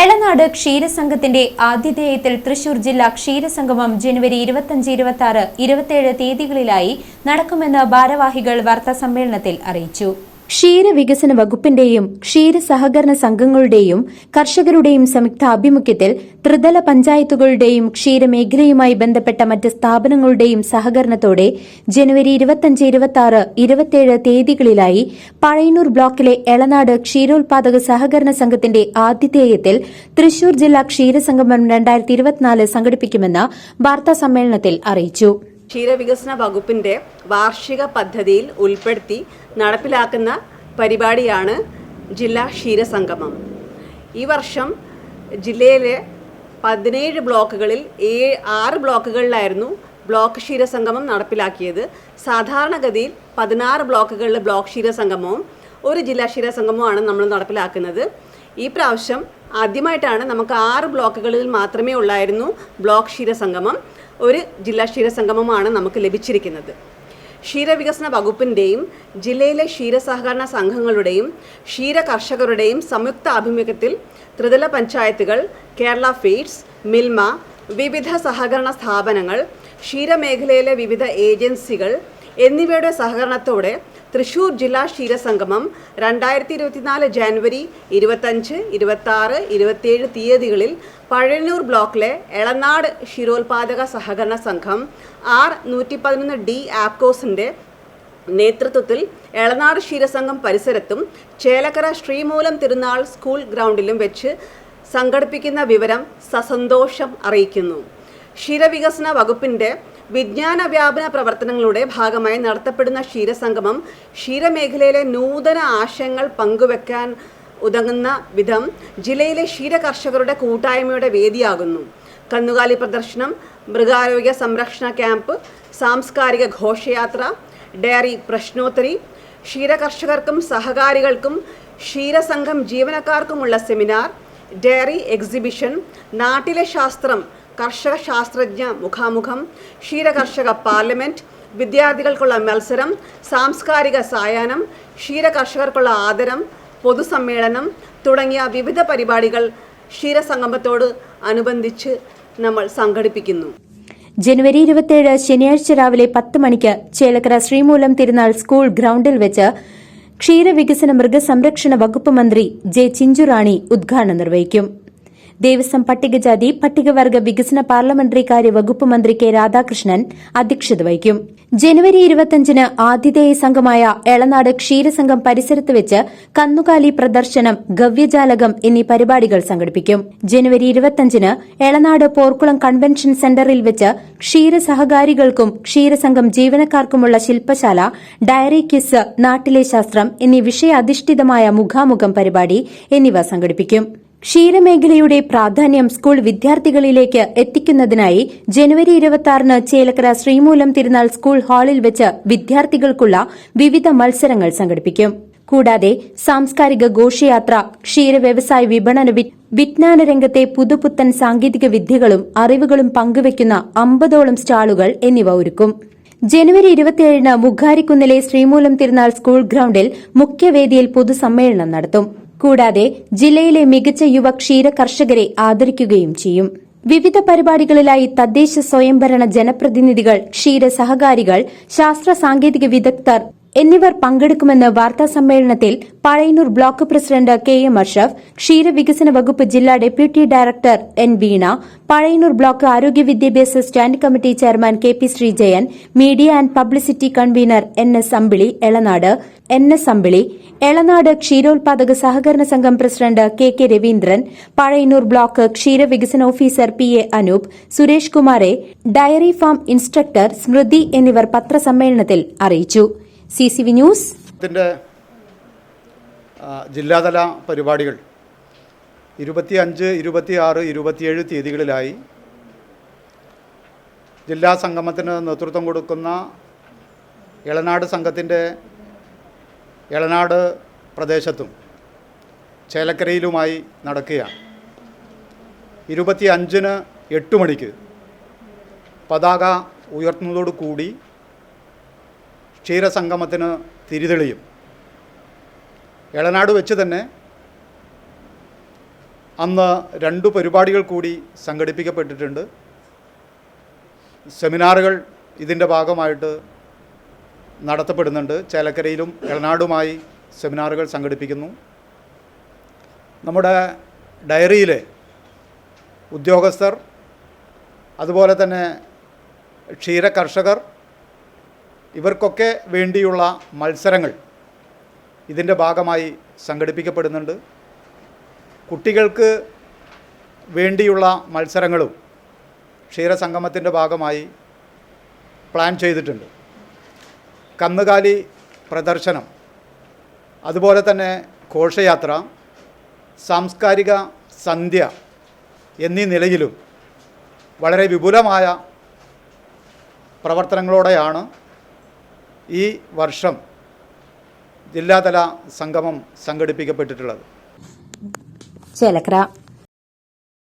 എളനാട് ക്ഷീരസംഘത്തിന്റെ ആതിഥേയത്തിൽ തൃശൂർ ജില്ലാ ക്ഷീരസംഗമം ജനുവരി ഇരുപത്തഞ്ച് ഇരുപത്തി ആറ് ഇരുപത്തിയേഴ് തീയതികളിലായി നടക്കുമെന്ന് ഭാരവാഹികൾ വാർത്താസമ്മേളനത്തിൽ അറിയിച്ചു. ക്ഷീരവികസന വകുപ്പിന്റെയും ക്ഷീര സഹകരണ സംഘങ്ങളുടെയും കർഷകരുടെയും സംയുക്ത ആഭിമുഖ്യത്തിൽ ത്രിതല പഞ്ചായത്തുകളുടെയും ക്ഷീരമേഖലയുമായി ബന്ധപ്പെട്ട മറ്റ് സ്ഥാപനങ്ങളുടെയും സഹകരണത്തോടെ ജനുവരി ഇരുപത്തിയഞ്ച് ഇരുപത്തി ആറ് ഇരുപത്തിയേഴ് തീയതികളിലായി പഴയന്നൂർ ബ്ലോക്കിലെ എളനാട് ക്ഷീരോത്പാദക സഹകരണ സംഘത്തിന്റെ ആതിഥേയത്തിൽ തൃശൂർ ജില്ലാ ക്ഷീരസംഗമം രണ്ടായിരത്തി ഇരുപത്തിനാല് സംഘടിപ്പിക്കുമെന്ന് വാർത്താസമ്മേളനത്തിൽ അറിയിച്ചു. ക്ഷീരവികസന വകുപ്പിന്റെ വാർഷിക പദ്ധതിയിൽ ഉൾപ്പെടുത്തി നടപ്പിലാക്കുന്ന പരിപാടിയാണ് ജില്ലാ ക്ഷീരസംഗമം. ഈ വർഷം ജില്ലയിലെ പതിനേഴ് ബ്ലോക്കുകളിൽ ഏഴ് ആറ് ബ്ലോക്കുകളിലായിരുന്നു ബ്ലോക്ക് ക്ഷീരസംഗമം നടപ്പിലാക്കിയത്. സാധാരണഗതിയിൽ പതിനാറ് ബ്ലോക്കുകളിലെ ബ്ലോക്ക് ക്ഷീരസംഗമവും ഒരു ജില്ലാ ക്ഷീരസംഗമവുമാണ് നമ്മൾ നടപ്പിലാക്കുന്നത്. ഈ പ്രാവശ്യം ആദ്യമായിട്ടാണ് നമുക്ക് ആറ് ബ്ലോക്കുകളിൽ മാത്രമേ ഉള്ളായിരുന്നു ബ്ലോക്ക് ക്ഷീരസംഗമം. ഒരു ജില്ലാ ക്ഷീരസംഗമമാണ് നമുക്ക് ലഭിച്ചിരിക്കുന്നത്. ക്ഷീരവികസന വകുപ്പിന്റെയും ജില്ലയിലെ ക്ഷീരസഹകരണ സംഘങ്ങളുടെയും ക്ഷീര കർഷകരുടെയും സംയുക്ത ആഭിമുഖ്യത്തിൽ ത്രിതല പഞ്ചായത്തുകൾ കേരള ഫീഡ്സ് മിൽമ വിവിധ സഹകരണ സ്ഥാപനങ്ങൾ ക്ഷീരമേഖലയിലെ വിവിധ ഏജൻസികൾ എന്നിവയുടെ സഹകരണത്തോടെ തൃശൂർ ജില്ലാ ക്ഷീരസംഗമം രണ്ടായിരത്തി ഇരുപത്തിനാല് ജാനുവരി ഇരുപത്തഞ്ച് ഇരുപത്താറ് ഇരുപത്തിയേഴ് തീയതികളിൽ പഴയന്നൂർ ബ്ലോക്കിലെ എളനാട് ക്ഷീരോത്പാദക സഹകരണ സംഘം ആർ നൂറ്റി പതിനൊന്ന് ഡി ആപ്കോസിന്റെ നേതൃത്വത്തിൽ എളനാട് ക്ഷീരസംഘം പരിസരത്തും ചേലക്കര ശ്രീമൂലം തിരുനാൾ സ്കൂൾ ഗ്രൗണ്ടിലും വെച്ച് സംഘടിപ്പിക്കുന്ന വിവരം സസന്തോഷം അറിയിക്കുന്നു. ക്ഷീരവികസന വകുപ്പിന്റെ വിജ്ഞാന വ്യാപന പ്രവർത്തനങ്ങളുടെ ഭാഗമായി നടത്തപ്പെടുന്ന ക്ഷീരസംഗമം ക്ഷീരമേഖലയിലെ നൂതന ആശയങ്ങൾ പങ്കുവെക്കാൻ ഉതകുന്ന വിധം ജില്ലയിലെ ക്ഷീര കർഷകരുടെ കൂട്ടായ്മയുടെ വേദിയാകുന്നു. കന്നുകാലി പ്രദർശനം മൃഗാരോഗ്യ സംരക്ഷണ ക്യാമ്പ് സാംസ്കാരിക ഘോഷയാത്ര ഡയറി പ്രശ്നോത്തരി ക്ഷീരകർഷകർക്കും സഹകാരികൾക്കും ക്ഷീരസംഘം ജീവനക്കാർക്കുമുള്ള സെമിനാർ ഡയറി എക്സിബിഷൻ നാട്ടിലെ ശാസ്ത്രം കർഷക ശാസ്ത്രജ്ഞ മുഖാമുഖം ക്ഷീരകർഷക പാർലമെന്റ് വിദ്യാർത്ഥികൾക്കുള്ള മത്സരം സാംസ്കാരിക സായാഹ്നം ക്ഷീരകർഷകർക്കുള്ള ആദരം പൊതുസമ്മേളനം തുടങ്ങിയ വിവിധ പരിപാടികൾ ക്ഷീരസംഗമത്തോട് അനുബന്ധിച്ച് നമ്മൾ സംഘടിപ്പിക്കുന്നു. ജനുവരി ഇരുപത്തിയേഴ് ശനിയാഴ്ച രാവിലെ പത്ത് മണിക്ക് ചേലക്കര ശ്രീമൂലം തിരുനാൾ സ്കൂൾ ഗ്രൌണ്ടിൽ വെച്ച് ക്ഷീരവികസന മൃഗസംരക്ഷണ വകുപ്പ് മന്ത്രി ജെ ചിഞ്ചുറാണി ഉദ്ഘാടനം നിർവഹിക്കും. ദേവസ്വം പട്ടികജാതി പട്ടികവർഗ വികസന പാർലമെന്ററി കാര്യ വകുപ്പ് മന്ത്രി കെ രാധാകൃഷ്ണൻ അധ്യക്ഷത വഹിക്കും. ജനുവരി ഇരുപത്തിയഞ്ചിന് ആതിഥേയ സംഘമായ എളനാട് ക്ഷീരസംഘം പരിസരത്ത് വെച്ച് കന്നുകാലി പ്രദർശനം ഗവ്യജാലകം എന്നീ പരിപാടികൾ സംഘടിപ്പിക്കും. ജനുവരി ഇരുപത്തിയഞ്ചിന് എളനാട് പോർക്കുളം കൺവെൻഷൻ സെന്ററിൽ വെച്ച് ക്ഷീരസഹകാരികൾക്കും ക്ഷീരസംഘം ജീവനക്കാർക്കുമുള്ള ശില്പശാല ഡയറി കിസ് നാട്ടിലെ ശാസ്ത്രം എന്നീ വിഷയാധിഷ്ഠിതമായ മുഖാമുഖം പരിപാടി എന്നിവ സംഘടിപ്പിക്കും. ക്ഷീരമേഖലയുടെ പ്രാധാന്യം സ്കൂൾ വിദ്യാർത്ഥികളിലേക്ക് എത്തിക്കുന്നതിനായി ജനുവരി ഇരുപത്തിയാറിന് ചേലക്കര ശ്രീമൂലം തിരുനാൾ സ്കൂൾ ഹാളിൽ വെച്ച് വിദ്യാർത്ഥികൾക്കുള്ള വിവിധ മത്സരങ്ങൾ സംഘടിപ്പിക്കും. കൂടാതെ സാംസ്കാരിക ഘോഷയാത്ര ക്ഷീര വ്യവസായ വിപണന വിജ്ഞാന രംഗത്തെ പുതുപുത്തൻ സാങ്കേതിക വിദ്യകളും അറിവുകളും പങ്കുവയ്ക്കുന്ന അമ്പതോളം സ്റ്റാളുകൾ എന്നിവ ഒരുക്കും. ജനുവരി ഇരുപത്തിയേഴിന് മുഖാരിക്കുന്നിലെ ശ്രീമൂലം തിരുനാൾ സ്കൂൾ ഗ്രൌണ്ടിൽ മുഖ്യവേദിയിൽ പൊതുസമ്മേളനം നടത്തും. കൂടാതെ ജില്ലയിലെ മികച്ച യുവ ക്ഷീര കർഷകരെ ആദരിക്കുകയും ചെയ്യും. വിവിധ പരിപാടികളിലായി തദ്ദേശ സ്വയംഭരണ ജനപ്രതിനിധികൾ ക്ഷീര സഹകാരികൾ ശാസ്ത്ര സാങ്കേതിക വിദഗ്ധർ എന്നിവർ പങ്കെടുക്കുമെന്ന് വാർത്താസമ്മേളനത്തിൽ Pazhayannur block president K M Ashraf ക്ഷീരവികസന വകുപ്പ് ജില്ലാ deputy director N Veena Pazhayannur block ആരോഗ്യ വിദ്യാഭ്യാസ stand committee chairman K P Sreejayan media and publicity convenor N S Ambili Elanad N S Ambili Elanad ക്ഷീരോത്പാദക സഹകരണ സംഘം president K K Raveendran Pazhayannur block ക്ഷീരവികസന officer P A Anoop Suresh കുമാറെ dairy farm instructor സ്മൃതി എന്നിവർ പത്രസമ്മേളനത്തിൽ അറിയിച്ചു. C C V news. ഇതിന്റെ ജില്ലാതല പരിപാടികൾ ഇരുപത്തി അഞ്ച് ഇരുപത്തി ആറ് ഇരുപത്തിയേഴ് തീയതികളിലായി ജില്ലാ സംഗമത്തിന് നേതൃത്വം കൊടുക്കുന്ന ഇളനാട് സംഘത്തിന്റെ ഇളനാട് പ്രദേശത്തും ചേലക്കരയിലുമായി നടക്കുകയാണ്. ഇരുപത്തി അഞ്ചിന് എട്ട് മണിക്ക് പതാക ഉയർത്തുന്നതോടുകൂടി ക്ഷീരസംഗമത്തിന് തിരിതെളിയും. എളനാട് വെച്ച് തന്നെ അന്ന് രണ്ടു പരിപാടികൾ കൂടി സംഘടിപ്പിക്കപ്പെട്ടിട്ടുണ്ട്. സെമിനാറുകൾ ഇതിന്റെ ഭാഗമായിട്ട് നടത്തപ്പെടുന്നുണ്ട്. ചേലക്കരയിലും എളനാടുമായി സെമിനാറുകൾ സംഘടിപ്പിക്കുന്നു. നമ്മുടെ ഡയറിയിലെ ഉദ്യോഗസ്ഥർ അതുപോലെ തന്നെ ക്ഷീര കർഷകർ ഇവർക്കൊക്കെ വേണ്ടിയുള്ള മത്സരങ്ങൾ ഇതിന്റെ ഭാഗമായി സംഘടിപ്പിക്കപ്പെടുന്നുണ്ട്. കുട്ടികൾക്ക് വേണ്ടിയുള്ള മത്സരങ്ങളും ക്ഷീരസംഗമത്തിന്റെ ഭാഗമായി പ്ലാൻ ചെയ്തിട്ടുണ്ട്. കന്നുകാലി പ്രദർശനം അതുപോലെ തന്നെ ഘോഷയാത്ര സാംസ്കാരിക സന്ധ്യ എന്നീ നിലയിലും വളരെ വിപുലമായ പ്രവർത്തനങ്ങളോടെയാണ് ഈ വർഷം ജില്ലാതല സംഗമം സംഘടിപ്പിക്കപ്പെട്ടിട്ടുള്ളത്.